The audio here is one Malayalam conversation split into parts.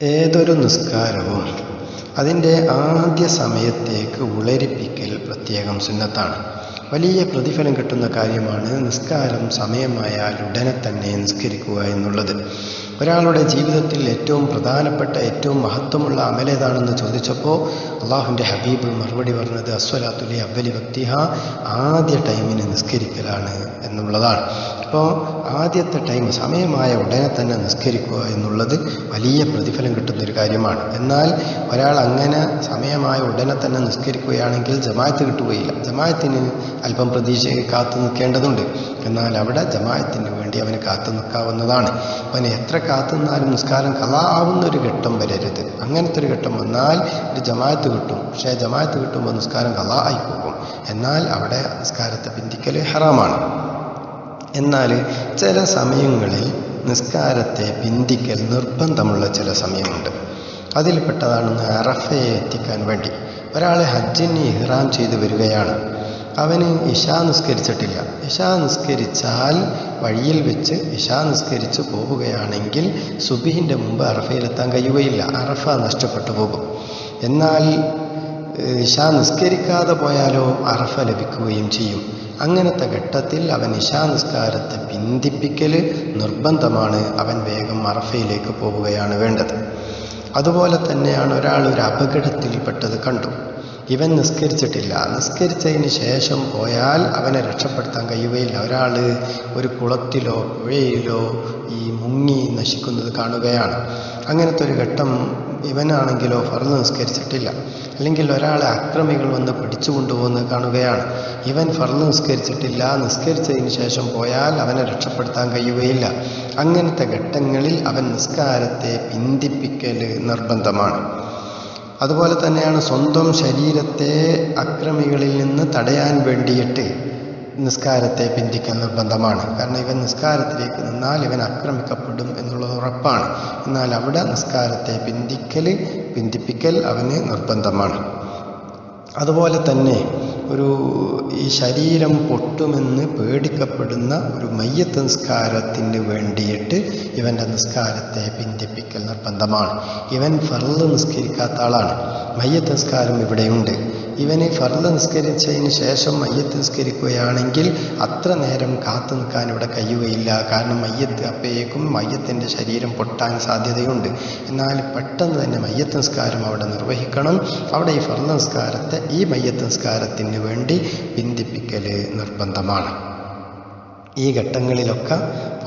ഏതൊരു നിസ്കാരവും അതിന്റെ ആദ്യ സമയത്തേക്ക് ഉളരിപ്പിക്കൽ പ്രത്യേകം സുന്നത്താണ്. വലിയ പ്രതിഫലം കിട്ടുന്ന കാര്യമാണ് നിസ്കാരം സമയമായാൽ ഉടനെ തന്നെ നിസ്കരിക്കുക എന്നുള്ളത്. ഒരാളുടെ ജീവിതത്തിൽ ഏറ്റവും പ്രധാനപ്പെട്ട ഏറ്റവും മഹത്വമുള്ള അമലേതാണെന്ന് ചോദിച്ചപ്പോൾ അള്ളാഹുവിന്റെ ഹബീബ് മറുപടി പറഞ്ഞത് അസ്വലാത്തുലി അബ്ബലി ഭക്തിഹ ആദ്യ ടൈമിന് നിസ്കരിക്കലാണ് എന്നുള്ളതാണ്. അപ്പോൾ ആദ്യത്തെ ടൈം സമയമായ ഉടനെ തന്നെ നിസ്കരിക്കുക എന്നുള്ളത് വലിയ പ്രതിഫലം കിട്ടുന്നൊരു കാര്യമാണ്. എന്നാൽ ഒരാൾ അങ്ങനെ സമയമായ ഉടനെ തന്നെ നിസ്കരിക്കുകയാണെങ്കിൽ ജമായത്ത് കിട്ടുകയില്ല. ജമായത്തിന് അല്പം പ്രതീക്ഷ കാത്തു നിൽക്കേണ്ടതുണ്ട്. എന്നാൽ അവിടെ ജമായത്തിന് വേണ്ടി അവന് കാത്തു നിൽക്കാവുന്നതാണ്. അവന് എത്ര കാത്തു നിന്നാലും നിസ്കാരം കളാവുന്ന ഒരു ഘട്ടം വരരുത്. അങ്ങനത്തെ ഒരു ഘട്ടം വന്നാൽ ഒരു ജമായത്ത് കിട്ടും. പക്ഷേ ജമായത്ത് കിട്ടുമ്പോൾ നിസ്കാരം കലാ ആയി പോകും. എന്നാൽ അവിടെ നിസ്കാരത്തെ പിന്തിക്കൽ ഹറാമാണ്. എന്നാൽ ചില സമയങ്ങളിൽ നിസ്കാരത്തെ പിന്തിക്കൽ നിർബന്ധമുള്ള ചില സമയമുണ്ട്. അതിൽപ്പെട്ടതാണ് അറഫയെ എത്തിക്കാൻ വേണ്ടി ഒരാൾ ഹജ്ജിന് ഇഹ്റാം ചെയ്ത് വരികയാണ്. അവന് ഇഷാ നിസ്കരിച്ചിട്ടില്ല. ഇഷാ നിസ്കരിച്ചാൽ വഴിയിൽ വെച്ച് ഇഷാ നിസ്കരിച്ച് പോവുകയാണെങ്കിൽ സുബിഹിന്റെ മുമ്പ് അറഫയിലെത്താൻ കഴിയുകയില്ല. അറഫ നഷ്ടപ്പെട്ടു പോകും. എന്നാൽ ഇഷാ നിസ്കരിക്കാതെ പോയാലോ അറഫ ലഭിക്കുകയും ചെയ്യും. അങ്ങനത്തെ ഘട്ടത്തിൽ അവൻ ഇഷാ നിസ്കാരത്തെ പിന്തിപ്പിക്കൽ നിർബന്ധമാണ്. അവൻ വേഗം അറഫയിലേക്ക് പോവുകയാണ് വേണ്ടത്. അതുപോലെ തന്നെയാണ് ഒരാൾ ഒരു അപകടത്തിൽപ്പെട്ടത് കണ്ടു. ഇവൻ നിസ്കരിച്ചിട്ടില്ല. നിസ്കരിച്ചതിന് ശേഷം പോയാൽ അവനെ രക്ഷപ്പെടുത്താൻ കഴിയുകയില്ല. ഒരാൾ ഒരു കുളത്തിലോ പുഴയിലോ ഈ മുങ്ങി നശിക്കുന്നത് കാണുകയാണ്. അങ്ങനത്തെ ഒരു ഘട്ടം ഇവനാണെങ്കിലോ ഫർദ് നിസ്കരിച്ചിട്ടില്ല. അല്ലെങ്കിൽ ഒരാളെ അക്രമികൾ വന്ന് പിടിച്ചു കൊണ്ടുപോകുന്നത് കാണുകയാണ്. ഇവൻ ഫർദ് നിസ്കരിച്ചിട്ടില്ല. നിസ്കരിച്ചതിന് ശേഷം പോയാൽ അവനെ രക്ഷപ്പെടുത്താൻ കഴിയുകയില്ല. അങ്ങനത്തെ ഘട്ടങ്ങളിൽ അവൻ നിസ്കാരത്തെ പിന്തിപ്പിക്കൽ നിർബന്ധമാണ്. അതുപോലെ തന്നെയാണ് സ്വന്തം ശരീരത്തെ അക്രമികളിൽ നിന്ന് തടയാൻ വേണ്ടിയിട്ട് നിസ്കാരത്തെ പിന്തിക്കൽ നിർബന്ധമാണ്. കാരണം ഇവൻ നിസ്കാരത്തിലേക്ക് നിന്നാൽ ഇവൻ ആക്രമിക്കപ്പെടും എന്നുള്ളത് ഉറപ്പാണ്. എന്നാൽ അവിടെ നിസ്കാരത്തെ പിന്തിക്കൽ പിന്തിപ്പിക്കൽ അവന് നിർബന്ധമാണ്. അതുപോലെ തന്നെ ഒരു ഈ ശരീരം പൊട്ടുമെന്ന് പേടിക്കപ്പെടുന്ന ഒരു മയ്യത്ത് നിസ്കാരത്തിന് വേണ്ടിയിട്ട് ഇവന്റെ നിസ്കാരത്തെ പിന്തിപ്പിക്കൽ നിർബന്ധമാണ്. ഇവൻ ഫർൾ നിസ്കരിക്കാത്ത ആളാണ്. മയ്യത്ത് നിസ്കാരം ഇവിടെയുണ്ട്. ഇവന് ഫർദ് നിസ്കരിച്ചതിന് ശേഷം മയ്യത്ത് നിസ്കരിക്കുകയാണെങ്കിൽ അത്ര നേരം കാത്തു നിൽക്കാൻ ഇവിടെ കഴിയുകയില്ല. കാരണം മയ്യത്ത് അപ്പോഴേക്കും മയ്യത്തിന്റെ ശരീരം പൊട്ടാൻ സാധ്യതയുണ്ട്. എന്നാൽ പെട്ടെന്ന് തന്നെ മയ്യത്ത് നിസ്കാരം അവിടെ നിർവഹിക്കണം. അവിടെ ഈ ഫർദ് നിസ്കാരത്തെ ഈ മയ്യത്ത് നിസ്കാരത്തിന് വേണ്ടി പിന്തിപ്പിക്കൽ നിർബന്ധമാണ്. ഈ ഘട്ടങ്ങളിലൊക്കെ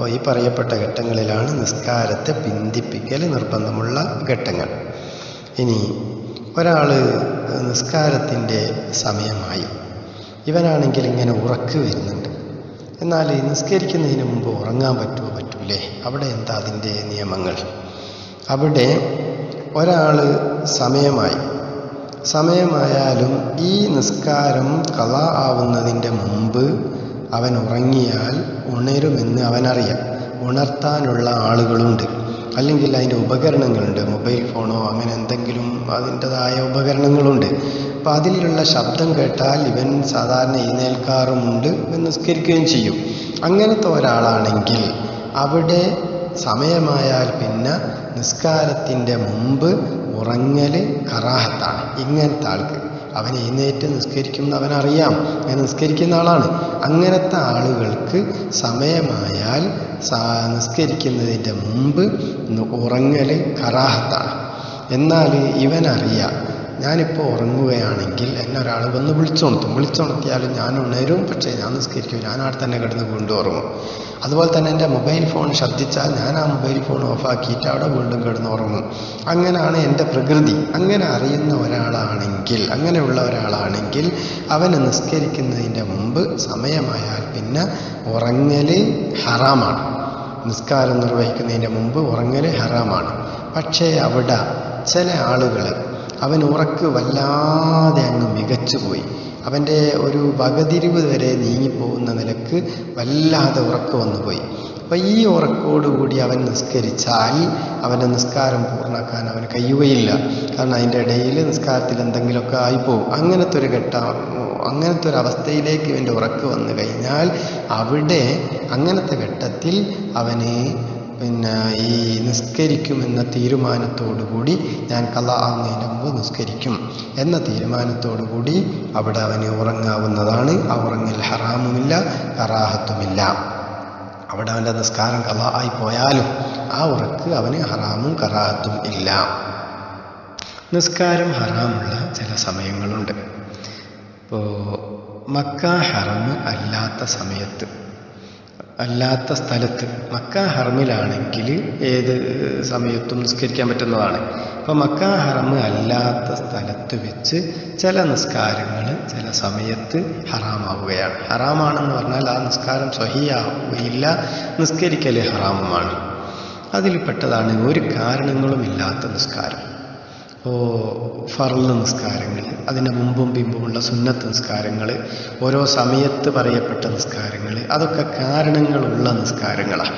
ഈ പറയപ്പെട്ട ഘട്ടങ്ങളിലാണ് നിസ്കാരത്തെ പിന്തിപ്പിക്കൽ നിർബന്ധമുള്ള ഘട്ടങ്ങൾ. ഇനി ഒരാൾ നിസ്കാരത്തിന്റെ സമയമായി. ഇവനാണെങ്കിൽ ഇങ്ങനെ ഉറക്ക് വരുന്നുണ്ട്. എന്നാൽ നിസ്കരിക്കുന്നതിന് മുമ്പ് ഉറങ്ങാൻ പറ്റുമോ പറ്റൂലേ? അവിടെ എന്താ അതിന്റെ നിയമങ്ങൾ? അവിടെ ഒരാൾ സമയമായി. സമയമായാലും ഈ നിസ്കാരം കഥ ആവുന്നതിന്റെ മുമ്പ് അവൻ ഉറങ്ങിയാൽ ഉണരുമെന്ന് അവനറിയാം. ഉണർത്താനുള്ള ആളുകളുണ്ട്. അല്ലെങ്കിൽ അതിന്റെ ഉപകരണങ്ങളുണ്ട്. മൊബൈൽ ഫോണോ അങ്ങനെ എന്തെങ്കിലും അതിന്റെതായ ഉപകരണങ്ങളുണ്ട്. അപ്പോൾ അതിലുള്ള ശബ്ദം കേട്ടാൽ ഇവൻ സാധാരണ എഴുന്നേൽക്കാറുമുണ്ട് നിസ്കരിക്കുകയും ചെയ്യും. അങ്ങനത്തെ ഒരാളാണെങ്കിൽ അവിടെ സമയമായാൽ പിന്നെ നിസ്കാരത്തിന്റെ മുമ്പ് ഉറങ്ങൽ കറാഹത്താണ്. ഇങ്ങനത്തെ ആൾക്ക്. അവൻ എഴുന്നേറ്റ് നിസ്കരിക്കുന്ന അവനറിയാം അങ്ങനെ നിസ്കരിക്കുന്ന ആളാണ്. അങ്ങനത്തെ ആളുകൾക്ക് സമയമായാൽ നിസ്കരിക്കുന്നതിന്റെ മുമ്പ് ഉറങ്ങൽ കറാഹത്താണ്. എന്നാൽ ഇവനറിയാം. ഞാനിപ്പോൾ ഉറങ്ങുകയാണെങ്കിൽ എന്നെ ഒരാൾ വന്ന് വിളിച്ചുണർത്തും വിളിച്ചുണർത്തിയാലും ഞാൻ ഉണരും. പക്ഷേ ഞാൻ നിസ്കരിക്കും. ഞാൻ അവിടെ തന്നെ കിടന്ന് വീണ്ടും ഉറങ്ങും. അതുപോലെ തന്നെ എന്റെ മൊബൈൽ ഫോൺ ശബ്ദിച്ചാൽ ഞാൻ ആ മൊബൈൽ ഫോൺ ഓഫാക്കിയിട്ട് അവിടെ വീണ്ടും കിടന്ന് ഉറങ്ങും. അങ്ങനെയാണ് എന്റെ പ്രകൃതി. അങ്ങനെ അറിയുന്ന ഒരാളാണെങ്കിൽ അങ്ങനെയുള്ള ഒരാളാണെങ്കിൽ അവന് നിസ്കരിക്കുന്നതിന്റെ മുമ്പ് സമയമായാൽ പിന്നെ ഉറങ്ങൽ ഹറാമാണ്. നിസ്കാരം നിർവഹിക്കുന്നതിന്റെ മുമ്പ് ഉറങ്ങൽ ഹറാമാണ്. പക്ഷേ അവിടെ ചില ആളുകൾ അവൻ ഉറക്ക് വല്ലാതെ അങ്ങ് മികച്ചുപോയി അവന്റെ ഒരു വകതിരിവ് വരെ നീങ്ങിപ്പോകുന്ന നിലയ്ക്ക് വല്ലാതെ ഉറക്ക് വന്നുപോയി അപ്പം ഈ ഉറക്കോടുകൂടി അവൻ നിസ്കരിച്ചാൽ അവന്റെ നിസ്കാരം പൂർണാക്കാൻ അവന് കഴിയുകയില്ല. കാരണം അതിന്റെ ഇടയിൽ നിസ്കാരത്തിൽ എന്തെങ്കിലുമൊക്കെ ആയിപ്പോവും. അങ്ങനത്തെ ഒരു ഘട്ട അങ്ങനത്തെ ഒരു അവസ്ഥയിലേക്ക് ഇവന്റെ ഉറക്ക് വന്നു കഴിഞ്ഞാൽ അവിടെ അങ്ങനത്തെ ഘട്ടത്തിൽ അവന് പിന്നെ ഈ നിസ്കരിക്കുമെന്ന തീരുമാനത്തോടുകൂടി ഞാൻ കല ആകുന്നതിന് മുമ്പ് നിസ്കരിക്കും എന്ന തീരുമാനത്തോടുകൂടി അവിടെ അവന് ഉറങ്ങാവുന്നതാണ്. ആ ഉറങ്ങൽ ഹറാമുമില്ല കറാഹത്തുമില്ല. അവിടെ അവന്റെ നിസ്കാരം കല ആയി പോയാലും ആ ഉറക്ക് അവന് ഹറാമും കറാഹത്തും ഇല്ല. നിസ്കാരം ഹറാമുള്ള ചില സമയങ്ങളുണ്ട്. ഇപ്പോൾ മക്ക ഹറമ് അല്ലാത്ത സമയത്ത് അല്ലാത്ത സ്ഥലത്ത്. മക്ക ഹറമിലാണെങ്കിൽ ഏത് സമയത്തും നിസ്കരിക്കാൻ പറ്റുന്നതാണ്. അപ്പോൾ മക്ക ഹറമ് അല്ലാത്ത സ്ഥലത്ത് വെച്ച് ചില നിസ്കാരങ്ങൾ ചില സമയത്ത് ഹറാമാവുകയാണ്. ഹറാമാണെന്ന് പറഞ്ഞാൽ ആ നിസ്കാരം സ്വഹിയാവുകയില്ല നിസ്കരിക്കൽ ഹറാമുമാണ്. അതിൽപ്പെട്ടതാണ് ഒരു കാരണങ്ങളുമില്ലാത്ത നിസ്കാരം. ഇപ്പോൾ ഫറൽ നിസ്കാരങ്ങൾ അതിന്റെ മുമ്പും പിമ്പുമുള്ള സുന്നത്ത് നിസ്കാരങ്ങൾ ഓരോ സമയത്ത് പറയപ്പെട്ട നിസ്കാരങ്ങൾ അതൊക്കെ കാരണങ്ങളുള്ള നിസ്കാരങ്ങളാണ്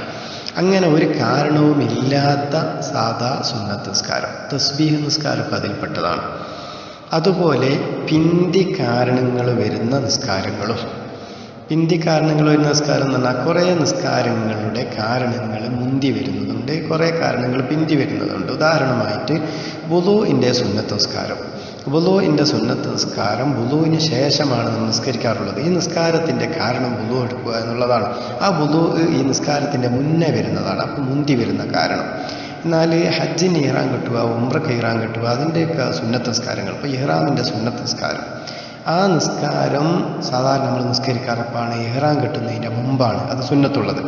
അങ്ങനെ ഒരു കാരണവുമില്ലാത്ത സാധാ സുന്നത്ത് നിസ്കാരം തസ്ബീഹ് നിസ്കാരമൊക്കെ അതിൽപ്പെട്ടതാണ് അതുപോലെ പിന്തി കാരണങ്ങൾ വരുന്ന നിസ്കാരങ്ങളും പിന്തി ഒരു നിസ്കാരം എന്ന് പറഞ്ഞാൽ കുറേ നിസ്കാരങ്ങളുടെ കാരണങ്ങൾ മുന്തി വരുന്നതുണ്ട് കുറേ കാരണങ്ങൾ പിന്തി വരുന്നതുണ്ട്. ഉദാഹരണമായിട്ട് ബുലുവിന്റെ സുന്നത്ത് നിസ്കാരം. ബുലുവിന്റെ സുന്നത്ത് നിസ്കാരം ബുലുവിന് ശേഷമാണ് നമ്മൾ നിസ്കരിക്കാറുള്ളത്. ഈ നിസ്കാരത്തിന്റെ കാരണം ബുലു എടുക്കുക എന്നുള്ളതാണ്. ആ ബുലു ഈ നിസ്കാരത്തിന്റെ മുന്നേ വരുന്നതാണ് അപ്പോൾ മുന്തി വരുന്ന കാരണം. എന്നാൽ ഹജ്ജിന് ഇറാൻ കിട്ടുക ഉംറക്ക് ഇറാൻ കിട്ടുക അതിന്റെയൊക്കെ സുന്നത്ത് നിസ്കാരങ്ങൾ. ഇപ്പോൾ ഇഹ്റാമിന്റെ സുന്നത്ത് നിസ്കാരം. ആ നിസ്കാരം സാധാരണ നമ്മൾ നിസ്കരിക്കാറപ്പാണ് ഏറാൻ കിട്ടുന്നതിന്റെ മുമ്പാണ് അത് സുന്നത്തുള്ളത്.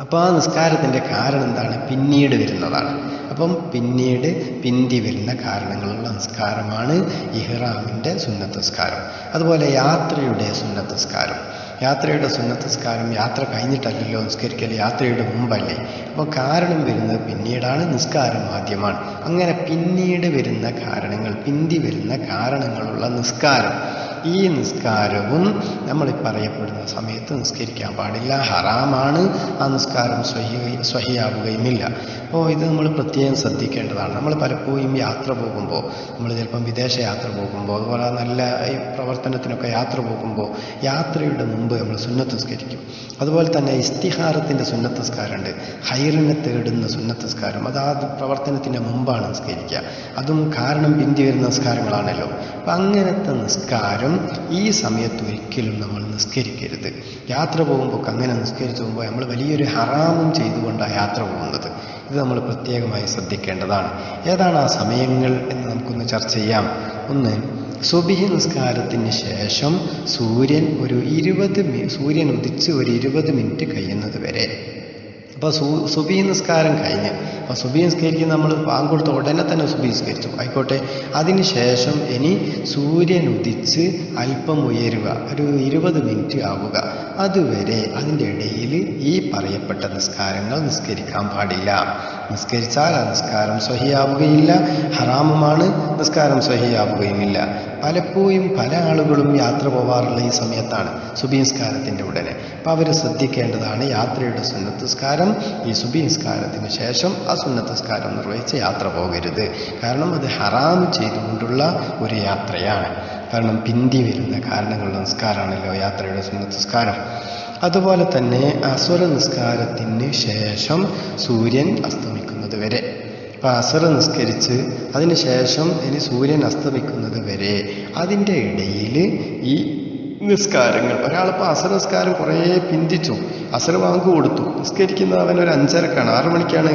അപ്പോൾ ആ നിസ്കാരത്തിന്റെ കാരണം എന്താണ്? പിന്നീട് വരുന്നതാണ്. അപ്പം പിന്നീട് പിന്തി വരുന്ന കാരണങ്ങളുള്ള നിസ്കാരമാണ് ഇഹ്റാമിന്റെ സുന്നത്ത് നിസ്കാരം. അതുപോലെ യാത്രയുടെ സുന്നത്ത് നിസ്കാരം. യാത്രയുടെ സുന്നത്തസ്കാരം യാത്ര കഴിഞ്ഞിട്ടല്ലല്ലോ നിസ്കരിക്കൽ യാത്രയുടെ മുമ്പല്ലേ? അപ്പോൾ കാരണം വരുന്നത് പിന്നീടാണ് നിസ്കാരം ആദ്യമാണ്. അങ്ങനെ പിന്നീട് വരുന്ന കാരണങ്ങൾ പിന്തി വരുന്ന കാരണങ്ങളുള്ള നിസ്കാരം. ഈ നിസ്കാരവും നമ്മൾ പറയപ്പെടുന്ന സമയത്ത് നിസ്കരിക്കാൻ പാടില്ല. ഹറാമാണ്. ആ നിസ്കാരം സ്വഹി സ്വഹിയാവുകയുമില്ല. അപ്പോൾ ഇത് നമ്മൾ പ്രത്യേകം ശ്രദ്ധിക്കേണ്ടതാണ്. നമ്മൾ പലപ്പോഴും യാത്ര പോകുമ്പോൾ നമ്മൾ ചിലപ്പം വിദേശ യാത്ര പോകുമ്പോൾ അതുപോലെ നല്ല ഈ പ്രവർത്തനത്തിനൊക്കെ യാത്ര പോകുമ്പോൾ യാത്രയുടെ മുമ്പ് നമ്മൾ സുന്നത്ത് നിസ്കരിക്കും അതുപോലെ തന്നെ ഇസ്തിഹാരത്തിന്റെ സുന്നത്തസ്കാരമുണ്ട്. ഹൈറിനെ തേടുന്ന സുന്നത്തസ്കാരം അത് ആ പ്രവർത്തനത്തിന്റെ മുമ്പാണ് നിസ്കരിക്കുക. അതും കാരണം പിന്തി വരുന്ന നിസ്കാരങ്ങളാണല്ലോ. അപ്പം അങ്ങനത്തെ നിസ്കാരം ഈ സമയത്ത് ഒരിക്കലും നമ്മൾ നിസ്കരിക്കരുത്. യാത്ര പോകുമ്പോൾ അങ്ങനെ നിസ്കരിച്ചു പോകുമ്പോൾ നമ്മൾ വലിയൊരു ഹറാമും ചെയ്തുകൊണ്ടാണ് യാത്ര പോകുന്നത്. ഇത് നമ്മൾ പ്രത്യേകമായി ശ്രദ്ധിക്കേണ്ടതാണ്. ഏതാണ് ആ സമയങ്ങൾ എന്ന് നമുക്കൊന്ന് ചർച്ച ചെയ്യാം. ഒന്ന് സുബിഹി നിസ്കാരത്തിന് ശേഷം സൂര്യൻ ഒരു ഇരുപത് സൂര്യൻ ഉദിച്ച് ഒരു ഇരുപത് മിനിറ്റ് കഴിയുന്നത് വരെ. അപ്പോൾ സു സുബി നിസ്കാരം കഴിഞ്ഞ്. അപ്പോൾ സുബി നിസ്കരിക്കുന്ന നമ്മൾ പാങ്ക് കൊടുത്ത ഉടനെ തന്നെ സുബി നിസ്കരിച്ചു. ആയിക്കോട്ടെ. അതിന് ശേഷം ഇനി സൂര്യൻ ഉദിച്ച് അല്പം ഉയരുക. ഒരു ഇരുപത് മിനിറ്റ് ആവുക. അതുവരെ അതിന്റെ ഇടയിൽ ഈ പറയപ്പെട്ട നിസ്കാരങ്ങൾ നിസ്കരിക്കാൻ പാടില്ല. നിസ്കരിച്ചാൽ ആ നിസ്കാരം സ്വഹിയാവുകയില്ല. ഹറാമുമാണ് നിസ്കാരം സ്വഹിയാവുകയുമില്ല. പലപ്പോഴും പല ആളുകളും യാത്ര പോവാറുള്ള ഈ സമയത്താണ് സുബി നിസ്കാരത്തിന്റെ ഉടനെ. അപ്പോൾ അവർ ശ്രദ്ധിക്കേണ്ടതാണ് യാത്രയുടെ സുന്നത്തസ്കാരം ഈ സുബി നിസ്കാരത്തിന് ശേഷം ആ സുന്നത്തസ്കാരം നിർവഹിച്ച് യാത്ര പോകരുത്. കാരണം അത് ഹറാം ചെയ്തുകൊണ്ടുള്ള ഒരു യാത്രയാണ്. കാരണം പിന്തി വരുന്ന കാരണങ്ങൾ നിസ്കാരമാണല്ലോ യാത്രയുടെ നിസ്കാരം അതുപോലെ തന്നെ അസുര നിസ്കാരത്തിന് ശേഷം സൂര്യൻ അസ്തമിക്കുന്നത് വരെ. അപ്പോൾ അസുര നിസ്കരിച്ച് അതിന് ശേഷം ഇനി സൂര്യൻ അസ്തമിക്കുന്നത് വരെ. അതിന്റെ ഇടയിൽ ഈ നിസ്കാരങ്ങൾ. ഒരാളിപ്പോൾ അസർ നിസ്കാരം കുറേ പിന്തിച്ചു. അസർ വാങ്ക് കൊടുത്തു. നിസ്കരിക്കുന്ന അവൻ ഒരു അഞ്ചരക്കാണ്. ആറു മണിക്കാണ്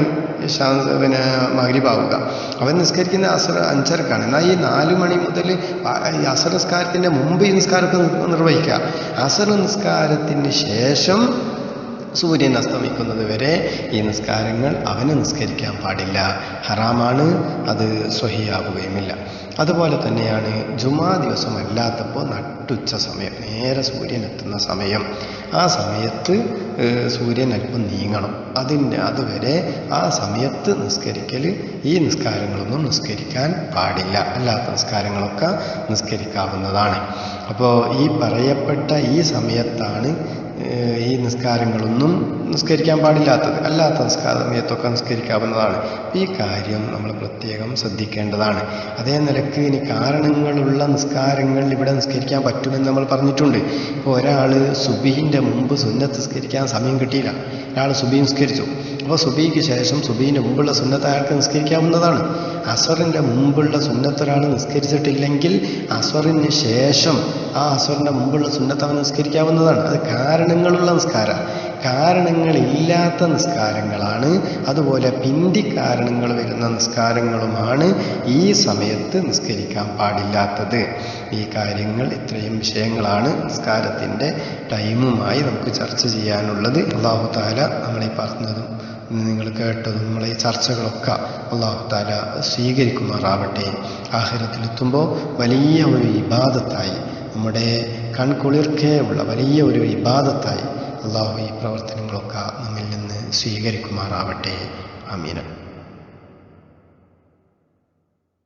പിന്നെ മകരിവാവുക അവൻ നിസ്കരിക്കുന്ന അസർ അഞ്ചരക്കാണ്. എന്നാൽ ഈ നാല് മണി മുതൽ അസർ നിസ്കാരത്തിന്റെ മുമ്പ് ഈ നിസ്കാരമൊക്കെ നിർവഹിക്കുക. അസർ നിസ്കാരത്തിന് ശേഷം സൂര്യൻ അസ്തമിക്കുന്നത് വരെ ഈ നിസ്കാരങ്ങൾ അവന് നിസ്കരിക്കാൻ പാടില്ല. ഹറാമാണ് അത് സ്വഹിയാവുകയുമില്ല. അതുപോലെ തന്നെയാണ് ജുമാ ദിവസമല്ലാത്തപ്പോൾ നട്ടുച്ച സമയം നേരെ സൂര്യൻ എത്തുന്ന സമയം. ആ സമയത്ത് സൂര്യൻ അല്പം നീങ്ങണം. അതിന്റെ അതുവരെ ആ സമയത്ത് നിസ്കരിക്കൽ ഈ നിസ്കാരങ്ങളൊന്നും നിസ്കരിക്കാൻ പാടില്ല. അല്ലാത്ത നിസ്കാരങ്ങളൊക്കെ നിസ്കരിക്കാവുന്നതാണ്. അപ്പോൾ ഈ പറയപ്പെട്ട ഈ സമയത്താണ് ഈ നിസ്കാരങ്ങളൊന്നും നിസ്കരിക്കാൻ പാടില്ലാത്തത് അല്ലാത്ത നിസ്കാര സമയത്തൊക്കെ നിസ്കരിക്കാവുന്നതാണ്. ഈ കാര്യം നമ്മൾ പ്രത്യേകം ശ്രദ്ധിക്കേണ്ടതാണ്. അതേ നിലയ്ക്ക് ഇനി കാരണങ്ങളുള്ള നിസ്കാരങ്ങൾ ഇവിടെ നിസ്കരിക്കാൻ പറ്റുമെന്ന് നമ്മൾ പറഞ്ഞിട്ടുണ്ട്. ഇപ്പോൾ ഒരാൾ സുബീന്റെ മുമ്പ് സുന്നത്ത് നിസ്കരിക്കാൻ സമയം കിട്ടിയില്ല. ഒരാൾ സുബി നിസ്കരിച്ചു. അപ്പോൾ സുബിക്ക് ശേഷം സുബീന്റെ മുമ്പുള്ള സുന്നത്ത് അയാൾക്ക് നിസ്കരിക്കാവുന്നതാണ്. അസറിന്റെ മുമ്പുള്ള സുന്നത്ത് നിസ്കരിച്ചിട്ടില്ലെങ്കിൽ അസറിന് ശേഷം ആ അസറിന്റെ മുമ്പുള്ള സുന്നത്ത് അവൻ നിസ്കരിക്കാവുന്നതാണ്. അത് കാരണങ്ങളുള്ള നിസ്കാരം. കാരണങ്ങളില്ലാത്ത നിസ്കാരങ്ങളാണ്. അതുപോലെ പിന്തി കാരണങ്ങൾ വരുന്ന നിസ്കാരങ്ങളുമാണ് ഈ സമയത്ത് നിസ്കരിക്കാൻ പാടില്ലാത്തത്. ഈ കാര്യങ്ങൾ ഇത്രയും വിഷയങ്ങളാണ് നിസ്കാരത്തിന്റെ ടൈമുമായി നമുക്ക് ചർച്ച ചെയ്യാനുള്ളത്. അള്ളാഹു താല നമ്മളീ പറഞ്ഞതും നിങ്ങൾ കേട്ടതും നമ്മളെ ഈ ചർച്ചകളൊക്കെ അള്ളാഹു താല സ്വീകരിക്കുമാറാവട്ടെ. ആഹാരത്തിലെത്തുമ്പോൾ വലിയ ഒരു ഇബാദത്തായി നമ്മുടെ കൺകുളിർക്കേ ഉള്ള വലിയ ഒരു ഇബാദത്തായി അള്ളാഹു ഈ പ്രവർത്തനങ്ങളൊക്കെ നമ്മിൽ നിന്ന് സ്വീകരിക്കുമാറാവട്ടെ. അമീന